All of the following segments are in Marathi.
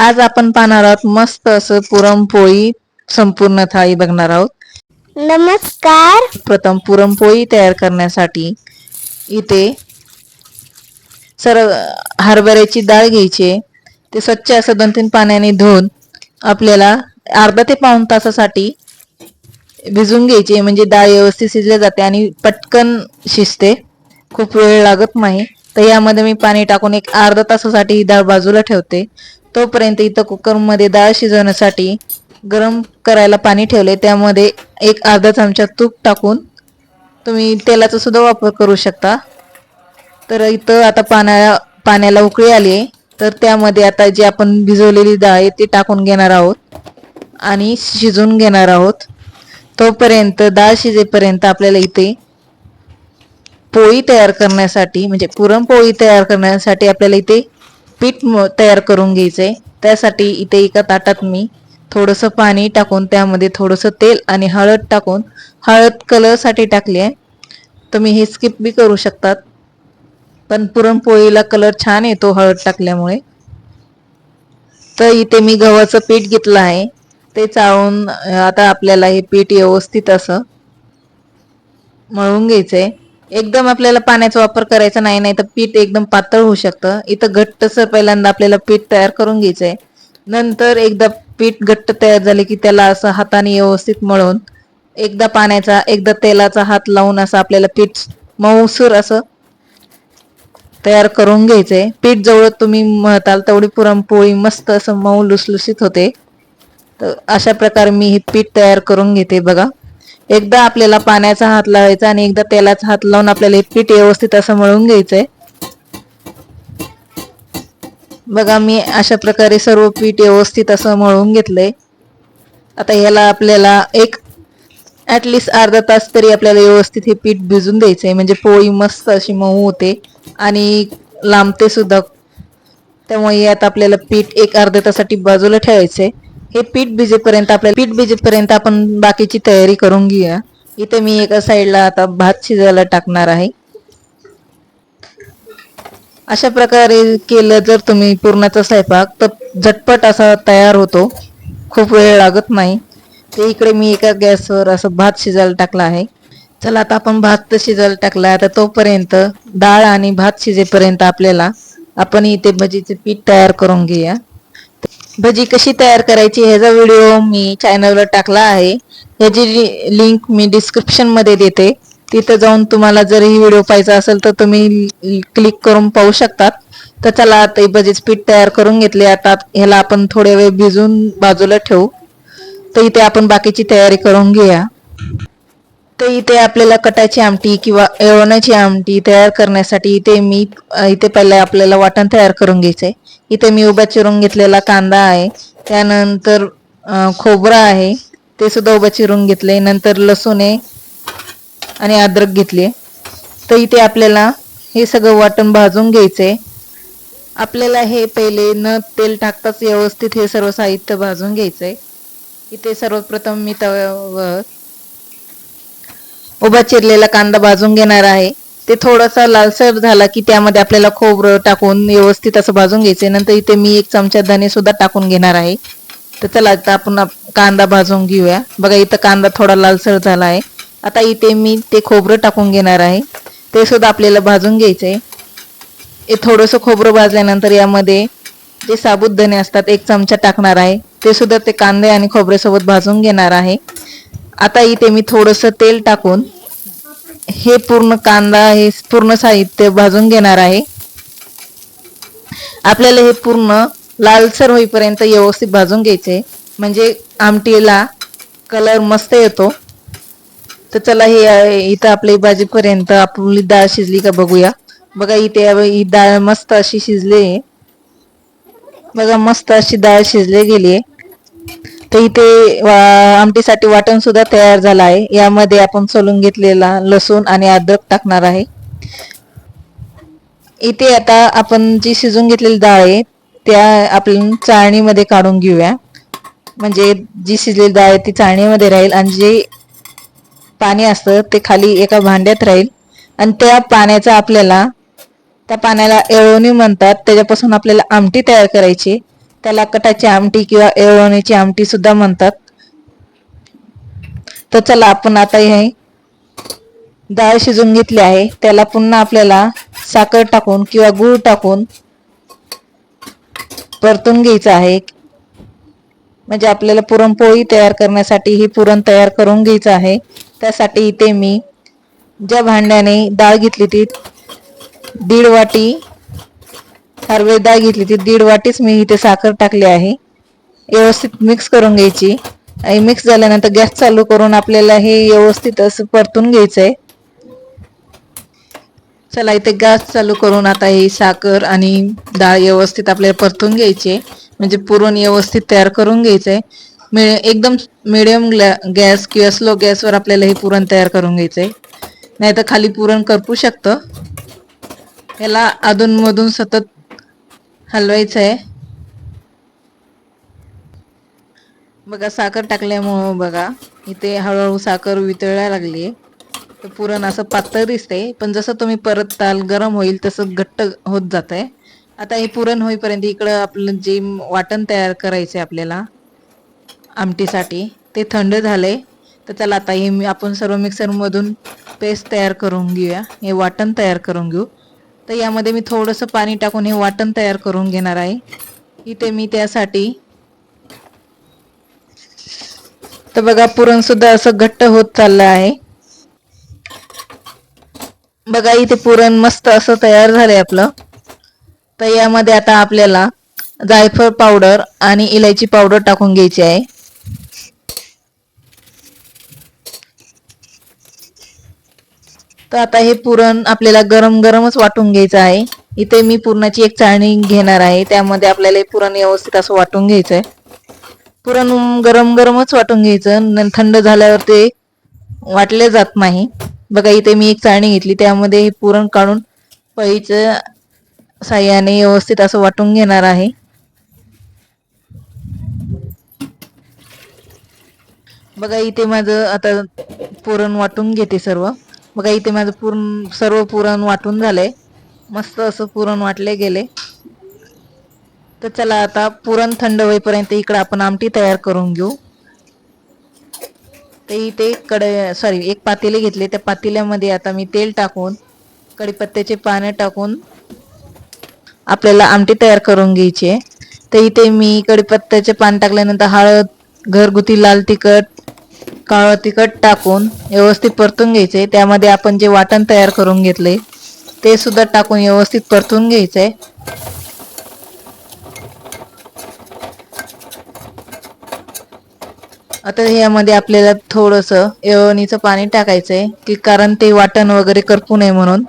आज आपण पाहणार आहोत मस्त असं पुरणपोळी संपूर्ण थाळी बघणार आहोत. नमस्कार. प्रथम पुरणपोळी तयार करण्यासाठी इथे सर्व हरभऱ्याची डाळ घ्यायची. ते स्वच्छ असं दोन तीन पाण्याने धुवून आपल्याला अर्धा ते पाऊण तासासाठी भिजून घ्यायची. म्हणजे डाळ व्यवस्थित शिजली जाते आणि पटकन शिजते. खूप वेळ लागत नाही. तर यामध्ये मी पाणी टाकून एक अर्धा तासासाठी ही डाळ बाजूला ठेवते. तोपर्यंत इथं कुकरमध्ये डाळ शिजवण्यासाठी गरम करायला पाणी ठेवले त्यामध्ये एक अर्धा चमचा तूप टाकून तुम्ही तेलाचा सुद्धा वापर करू शकता. तर इथं आता पाण्या पाण्याला उकळी आली आहे तर त्यामध्ये आता जी आपण भिजवलेली डाळ आहे ती टाकून घेणार आहोत आणि शिजवून घेणार आहोत. तोपर्यंत डाळ शिजेपर्यंत आपल्याला इथे पोळी तयार करण्यासाठी म्हणजे पुरणपोळी तयार करण्यासाठी आपल्याला इथे पीठ म- तयार करून घ्यायचंय. त्यासाठी इथे एका ताटात मी थोडंसं पाणी टाकून त्यामध्ये थोडंसं तेल आणि हळद टाकून हळद कलरसाठी टाकली आहे. तुम्ही हे स्किप बी करू शकतात. पण पुरणपोळीला कलर छान येतो हळद टाकल्यामुळे. तर इथे मी गव्हाचं पीठ घेतलं आहे. ते चाळून आता आपल्याला हे पीठ व्यवस्थित असं मळून घ्यायचंय. एकदम आपल्याला पाण्याचा वापर करायचा नाही नाही तर पीठ एकदम पातळ होऊ शकतं. इथं घट्टसर पहिल्यांदा आपल्याला पीठ तयार करून घ्यायचंय. नंतर एकदा पीठ घट्ट तयार झाले की त्याला असं हाताने व्यवस्थित मळून एकदा पाण्याचा एकदा तेलाचा हात लावून असं आपल्याला पीठ मऊसूर असं तयार करून घ्यायचंय. पीठ जवळ तुम्ही म्हणताल तेवढी पुरणपोळी मस्त असं मऊ लुसलुसीत होते. तर अशा प्रकारे मी हे पीठ तयार करून घेते बघा. एकदा आपल्याला पाण्याचा हात लावायचा आणि एकदा तेलाचा हात लावून आपल्याला हे पीठ व्यवस्थित असं मळून घ्यायचंय. बघा मी अशा प्रकारे सर्व पीठ व्यवस्थित असं मळून घेतलंय. आता ह्याला आपल्याला एक ॲटलिस्ट अर्धा तास तरी आपल्याला व्यवस्थित हे पीठ भिजून द्यायचंय. म्हणजे पोळी मस्त अशी मऊ होते आणि लांबते सुद्धा त्यामुळे यात आपल्याला पीठ एक अर्ध्या तासाठी बाजूला ठेवायचंय. हे पीठ भिजेपर्यंत आपल्याला पीठ भिजेपर्यंत आपण बाकीची तयारी करून घेऊया. इथे मी एका साईडला आता भात शिजायला टाकणार आहे. अशा प्रकारे केलं जर तुम्ही पुरणाचा स्वयंपाक तर झटपट असा तयार होतो. खूप वेळ लागत नाही. ते इकडे मी एका गॅसवर असं भात शिजायला टाकला आहे. चला आता आपण भात तर शिजायला टाकला आता तोपर्यंत डाळ आणि भात शिजेपर्यंत आपल्याला आपण इथे भजीचे पीठ तयार करून घेऊया. भजी कशी तयार करायची ह्याचा व्हिडिओ मी चॅनलवर टाकला आहे. ह्याची लिंक मी डिस्क्रिप्शनमध्ये देते. तिथं जाऊन तुम्हाला जर ही व्हिडिओ पाहिजे असेल तर तुम्ही क्लिक करून पाहू शकतात. तर चला आता भजीच पीठ तयार करून घेतले. आता ह्याला आपण थोडे वेळ भिजून बाजूला ठेवू. तर इथे आपण बाकीची तयारी करून घेऊया. तर इथे आपल्याला कटाची आमटी किंवा येवण्याची आमटी तयार करण्यासाठी इथे मी इथे पहिले आपल्याला वाटण तयार करून घ्यायचं. आहे इथे मी उभा चिरून घेतलेला कांदा आहे. त्यानंतर खोबरं आहे. ते सुद्धा उभं चिरून घेतले. नंतर लसूण आहे आणि अद्रक घेतली तर इथे आपल्याला हे सगळं वाटण भाजून घ्यायचं. आहे आपल्याला हे पहिले न तेल टाकताच व्यवस्थित हे सर्व साहित्य भाजून घ्यायचं आहे इथे सर्वप्रथम मी तव्यावर उभा चिरलेला कांदा भाजून घेणार आहे. ते थोडासा लालसर झाला की त्यामध्ये आपल्याला खोबरं टाकून व्यवस्थित असं भाजून घ्यायचे नंतर इथे मी एक चमचा धने सुद्धा टाकून घेणार आहे. तर चला आता आपण कांदा भाजून घेऊया. बघा इथं कांदा थोडा लालसर झाला आहे. आता इथे मी ते खोबरं टाकून घेणार आहे. ते सुद्धा आपल्याला भाजून घ्यायचंय. हे थोडंसं खोबरं भाजल्यानंतर यामध्ये जे साबुत धने असतात एक चमचा टाकणार आहे. ते सुद्धा ते कांदे आणि खोबऱ्यासोबत भाजून घेणार आहे. आता इथे मी थोडंसं तेल टाकून हे पूर्ण कांदा हे पूर्ण साहित्य भाजून घेणार आहे. आपल्याला हे पूर्ण लालसर होईपर्यंत व्यवस्थित भाजून घ्यायचे. म्हणजे आमटीला कलर मस्त येतो. तर चला हे इथं आपली भाजीपर्यंत आपली डाळ शिजली का बघूया. बघा इथे ही डाळ मस्त अशी शिजली आहे. बघा मस्त अशी डाळ शिजली गेली आहे. तर इथे वा- आमटीसाठी वाटण सुद्धा तयार झालं आहे. यामध्ये आपण सोलून घेतलेला लसूण आणि अद्रक टाकणार आहे. इथे आता आपण जी शिजून घेतलेली डाळ आहे त्या आपण चाळणीमध्ये काढून घेऊया. म्हणजे जी शिजलेली डाळ आहे ती चाळणीमध्ये राहील आणि जे पाणी असतं ते खाली एका भांड्यात राहील. आणि त्या पाण्याचा आपल्याला त्या पाण्याला एळवणी म्हणतात. त्याच्यापासून आपल्याला आमटी तयार करायची त्याला कटाची आमटी किंवा येळवणीची आमटी सुद्धा म्हणतात. तर चला आपण आता हे डाळ शिजून घेतली आहे. त्याला पुन्हा आपल्याला साखर टाकून किंवा गूळ टाकून परतून घ्यायचं आहे. म्हणजे आपल्याला पुरणपोळी तयार करण्यासाठी ही पुरण तयार करून घ्यायचं आहे. त्यासाठी इथे मी ज्या भांड्याने डाळ घेतली ती दीड वाटी हरवे डाळ घेतली ती दीड वाटीच मी इथे साखर टाकली आहे. व्यवस्थित मिक्स करून घ्यायची. आणि मिक्स झाल्यानंतर गॅस चालू करून आपल्याला हे व्यवस्थित असं परतून घ्यायचंय. चला इथे गॅस चालू करून आता ही साखर आणि डाळ व्यवस्थित आपल्याला परतून घ्यायची म्हणजे पुरण व्यवस्थित तयार करून घ्यायचंय. मि एकदम मिडियम गॅस किंवा स्लो गॅसवर आपल्याला हे पुरण तयार करून घ्यायचंय. नाही तर खाली पुरण करपू शकतं. याला अधूनमधून सतत हलवायचं आहे बघा साखर टाकल्यामुळं बघा इथे हळूहळू साखर वितळायला लागली आहे तर पुरण असं पातळ दिसते पण जसं तुम्ही परतताल गरम होईल तसं घट्ट होत जात आहे आता हे पुरण होईपर्यंत इकडं आपलं जे वाटण तयार करायचं आहे आपल्याला आमटीसाठी ते थंड झाले तर चला आता हे मी आपण सर्व मिक्सरमधून पेस्ट तयार करून घेऊया. हे वाटण तयार करून घेऊ. तर यामध्ये मी थोडंसं पाणी टाकून हे वाटण तयार करून घेणार आहे. इथे मी त्यासाठी तर बघा पुरणसुद्धा असं घट्ट होत चाललं आहे. बघा इथे पुरण मस्त असं तयार झालंय आपलं. तर यामध्ये आता आपल्याला जायफळ पावडर आणि इलायची पावडर टाकून घ्यायची आहे. तर आता हे पुरण आपल्याला गरम गरमच वाटून घ्यायचं आहे. इथे मी पुरणाची एक चाळणी घेणार आहे. त्यामध्ये आपल्याला हे पुरण व्यवस्थित असं वाटून घ्यायचं आहे पुरण गरम गरमच वाटून घ्यायचं. न थंड झाल्यावर ते वाटले जात नाही. बघा इथे मी एक चाळणी घेतली. त्यामध्ये हे पुरण काढून पळीचं साह्याने व्यवस्थित असं वाटून घेणार आहे. बघा इथे माझं आता पुरण वाटून घेते सर्व. बघा इथे माझं पूर्ण सर्व पुरण वाटून झालंय. मस्त असं पुरण वाटले गेले. तर चला आता पुरण थंड होईपर्यंत इकडे आपण आमटी तयार करून घेऊ. ते इथे कडे सॉरी एक पातेले घेतले. त्या पातेल्यामध्ये आता मी तेल टाकून कडीपत्त्याचे पानं टाकून आपल्याला आमटी तयार करून घ्यायची आहे. तर इथे मी कडीपत्त्याचे पान टाकल्यानंतर हळद घरगुती लाल तिखट काळं तिखट टाकून व्यवस्थित परतून घ्यायचे. त्यामध्ये आपण जे वाटण तयार करून घेतले ते सुद्धा टाकून व्यवस्थित परतून घ्यायचे. आता यामध्ये आपल्याला थोडंसं येळवणीचं पाणी टाकायचंय की कारण ते वाटण वगैरे करपू नये म्हणून.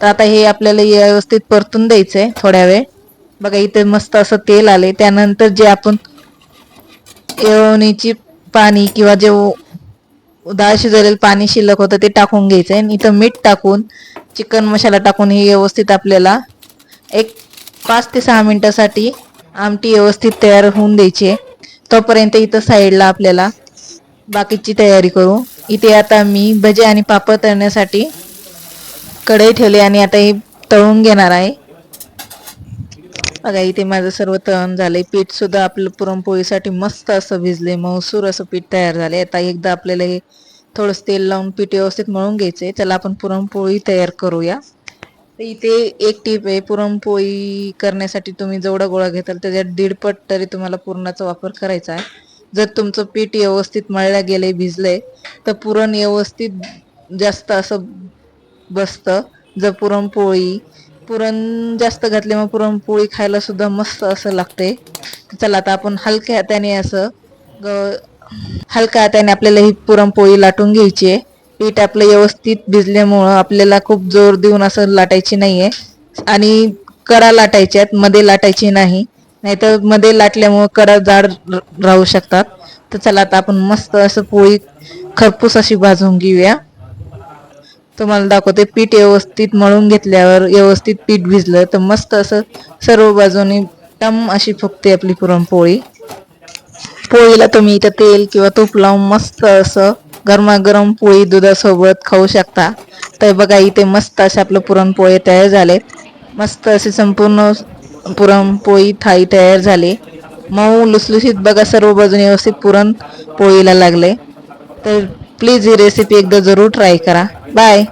तर आता हे आपल्याला व्यवस्थित परतून द्यायचंय थोड्या वेळ. बघा इथे मस्त असं तेल आले त्यानंतर जे आपण येळवणीची पाणी किंवा जे डाळ शिजवलेलं पाणी शिल्लक होतं ते टाकून घ्यायचं आणि इथं मीठ टाकून चिकन मसाला टाकून हे व्यवस्थित आपल्याला एक पाच ते सहा मिनिटासाठी आमटी व्यवस्थित तयार होऊन द्यायची आहे. तोपर्यंत इथं साईडला आपल्याला बाकीची तयारी करू. इथे आता मी भजे आणि पापड तळण्यासाठी कढई ठेवली आणि आता हे तळून घेणार आहे. बघा इथे माझं सर्व तण झालंय. पीठ सुद्धा आपलं पुरणपोळीसाठी मस्त असं भिजले मसूर असं पीठ तयार झाले आता एकदा आपल्याला हे थोडंसं तेल लावून पीठ व्यवस्थित मळून घ्यायचंय. चला आपण पुरणपोळी तयार करूया. तर इथे एक टीप आहे पुरणपोळी करण्यासाठी तुम्ही जेवढा गोळा घेताल त्याच्यात दीडपट तरी तुम्हाला पुरणाचा वापर करायचा आहे. जर तुमचं पीठ व्यवस्थित मळल्या गेले भिजलंय तर पुरण व्यवस्थित जास्त असं बसतं. जर पुरणपोळी पुरण जास्त घातले मग पुरणपोळी खायला सुद्धा मस्त असं लागते. चला आता आपण हलक्या हाताने असं ग हलक्या हाताने आपल्याला ही पुरणपोळी लाटून घ्यायची आहे. पीठ आपलं व्यवस्थित भिजल्यामुळं आपल्याला खूप जोर देऊन असं लाटायची नाही आहे आणि कडा लाटायच्यात मध्ये लाटायची नाही. नाहीतरमध्ये लाटल्यामुळं कडा जाड राहू शकतात. तर चला आता आपण मस्त असं पोळी खरपूस अशी भाजून घेऊया. तुम्हाला दाखवते पीठ व्यवस्थित मळून घेतल्यावर व्यवस्थित पीठ भिजलं तर मस्त असं सर्व बाजूनी टम अशी फुगते आपली पुरणपोळी. पोळीला तुम्ही इथं तेल किंवा तूप लावून मस्त असं गरमागरम पोळी दुधासोबत खाऊ शकता. तर बघा इथे मस्त असे आपलं पुरणपोळी तयार झाले. मस्त असे संपूर्ण पुरणपोळी थाळी तयार झाली. मऊ लुसलुशीत बघा सर्व बाजूने व्यवस्थित पुरण पोळीला लागले. तर प्लीज ही रेसिपी एकदा जरूर ट्राय करा. बाय